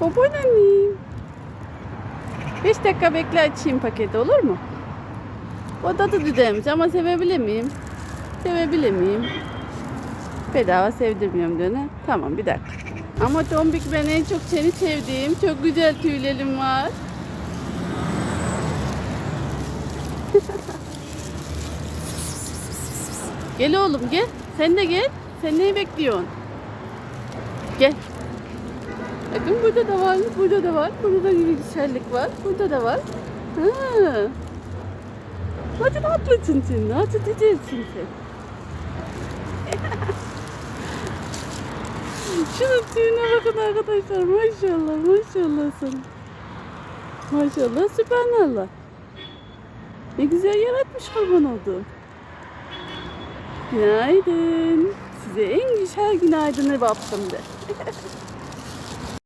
Baban annem. Beş dakika bekle açayım paketi olur mu? O da düdemmiş ama sevebilir miyim? Sevebilir miyim? Bedava sevdirmiyorum diyor ne? Tamam bir dakika. Ama Tombik ben en çok seni sevdiğim çok güzel tüylerim var. gel oğlum gel. Sen de gel. Sen neyi bekliyorsun? Gel. Bakın burada da var, burada da var, burada da güzellik var, burada da var. Ha. Hadi tatlısın sen, hadi diyeceksin sen. Şunun tüyüne bakın arkadaşlar, maşallah, maşallah sana. Maşallah, sübhanallah. Ne güzel yaratmış kurban oldu. Günaydın. Size en güzel günaydını yaptım de.